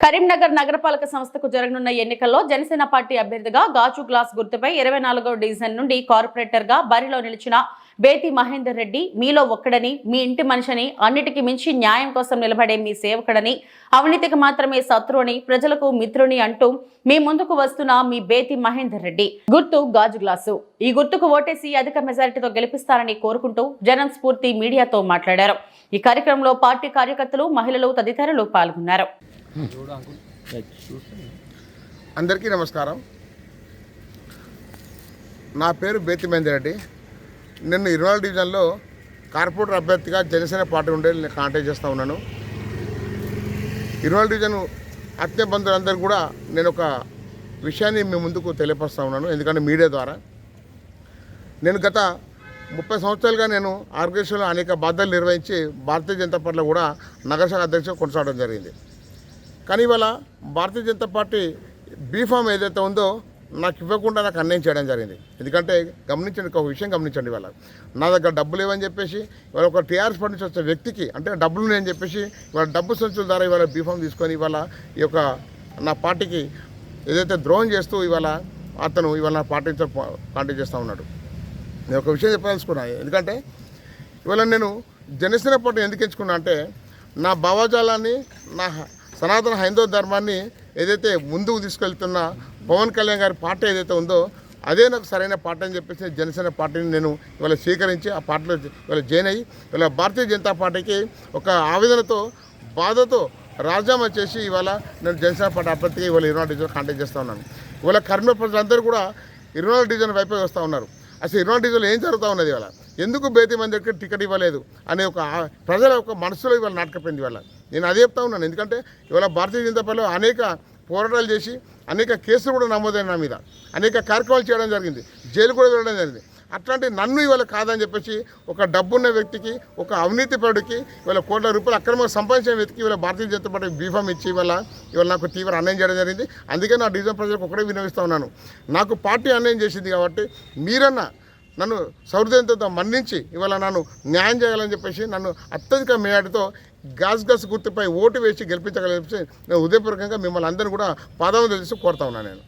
కరీంనగర్ నగరపాలక సంస్థకు జరగనున్న ఎన్నికల్లో జనసేన పార్టీ అభ్యర్థిగా గాజు గ్లాస్ గుర్తుపై ఇరవై నాలుగో డివిజన్ నుండి కార్పొరేటర్గా బరిలో నిలిచిన బేతి మహేందర్ రెడ్డి మీలో ఒక్కడని మీ ఇంటి మనిషిని అన్నిటికీ మించి న్యాయం కోసం నిలబడే మీ సేవకుడని అవినీతికి మాత్రమే శత్రువుని ప్రజలకు మిత్రుని అంటూ మీ ముందుకు వస్తున్న మీ బేతి మహేందర్ రెడ్డి. గుర్తు గాజు గ్లాసు. ఈ గుర్తుకు ఓటేసి అధిక మెజారిటీతో గెలిపిస్తారని కోరుకుంటూ జనం స్ఫూర్తి మీడియాతో మాట్లాడారు. ఈ కార్యక్రమంలో పార్టీ కార్యకర్తలు మహిళలు తదితరులు పాల్గొన్నారు. అందరికీ నమస్కారం. నా పేరు బేతి రెడ్డి నేను ఇరవై డివిజన్లో కార్పొరేటర్ అభ్యర్థిగా జనసేన పార్టీ నుండి నేను కాంటాక్ట్ చేస్తూ ఉన్నాను. ఇరవై డివిజన్ ఆత్మీయ బంధువులందరూ కూడా నేను ఒక విషయాన్ని మీ ముందుకు తెలియపరుస్తూ ఉన్నాను ఎందుకంటే మీడియా ద్వారా. నేను గత ముప్పై సంవత్సరాలుగా నేను ఆర్గనైజేషన్లో అనేక బాధ్యతలు నిర్వహించి భారతీయ జనతా పార్టీలో కూడా నగరశాఖ అధ్యక్షుడు కొనసాగడం జరిగింది. కానీ ఇవాళ భారతీయ జనతా పార్టీ బీఫామ్ ఏదైతే ఉందో నాకు ఇవ్వకుండా నాకు అన్యాయం చేయడం జరిగింది. ఎందుకంటే గమనించండి ఒక విషయం గమనించండి ఇవాళ. నా దగ్గర డబ్బులు లేవని చెప్పేసి ఇవాళ ఒక టీఆర్ఎస్ పార్టీ నుంచి వచ్చే వ్యక్తికి అంటే డబ్బులు లేని చెప్పేసి ఇవాళ డబ్బు సంచుల ద్వారా ఇవాళ బీఫామ్ తీసుకొని ఇవాళ ఈ యొక్క నా పార్టీకి ఏదైతే ద్రోహం చేస్తూ ఇవాళ అతను ఇవాళ నా పార్టీ నుంచి కాంటాక్ట్ చేస్తూ ఉన్నాడు. నేను ఒక విషయం చెప్పదలుచుకున్నాను ఎందుకంటే ఇవాళ నేను జనసేన పార్టీ ఎందుకు ఎంచుకున్నా అంటే నా భావజాలాన్ని నా హ- సనాతన హైందవ ధర్మాన్ని ఏదైతే ముందుకు తీసుకెళ్తున్న పవన్ కళ్యాణ్ గారి పార్టీ ఏదైతే ఉందో అదే నాకు సరైన పార్టీ అని చెప్పేసి జనసేన పార్టీని నేను ఇవాళ స్వీకరించి ఆ పార్టీలో ఇవాళ జాయిన్ అయ్యి ఇవాళ భారతీయ జనతా పార్టీకి ఒక ఆవేదనతో బాధతో రాజీనామా చేసి ఇవాళ నేను జనసేన పార్టీ అభ్యర్థిగా ఇవాళ ఇరవై డివిజన్ కాంటాక్ట్ చేస్తూ ఉన్నాను. ఇవాళ కర్మ ప్రజలందరూ కూడా ఇరవై నాలుగు డివిజన్ వైపే వస్తూ ఉన్నారు. అసలు ఇరవై డివిజన్లో ఏం జరుగుతూ ఉన్నది ఇవాళ? ఎందుకు బేతి మందికి టికెట్ ఇవ్వలేదు? అనే ఒక ప్రజల ఒక మనసులో ఇవాళ నాటకపోయింది ఇవాళ. నేను అదే చెప్తా ఉన్నాను. ఎందుకంటే ఇవాళ భారతీయ జనతా పార్టీలో అనేక పోరాటాలు చేసి అనేక కేసులు కూడా నమోదైన నా మీద. అనేక కార్యక్రమాలు చేయడం జరిగింది. జైలు కూడా వెళ్ళడం జరిగింది. అట్లాంటి నన్ను ఇవాళ కాదని చెప్పేసి ఒక డబ్బున్న వ్యక్తికి ఒక అవినీతి పరుడికి ఇవాళ కోట్ల రూపాయలు అక్రమంగా సంపాదించిన వ్యక్తికి ఇవాళ భారతీయ జనతా పార్టీ బీఫామ్ ఇచ్చి ఇవాళ ఇవాళ నాకు తీవ్ర అన్యాయం చేయడం జరిగింది. అందుకే నా డివిజన్ ప్రజలకు ఒకటే వినవిస్తూ ఉన్నాను. నాకు పార్టీ అన్యాయం చేసింది కాబట్టి మీరన్నా నన్ను సౌహృదయంతో మన్నించి ఇవాళ నన్ను న్యాయం చేయాలని చెప్పేసి నన్ను అత్యధిక మేయాటితో గాస్ గస్ గుర్తుపై ఓటు వేసి గెలిపించగలని చెప్పేసి నేను ఉదయపూర్వకంగా మిమ్మల్ని అందరినీ కూడా పాదం తెలిసి కోరుతా ఉన్నాను నేను.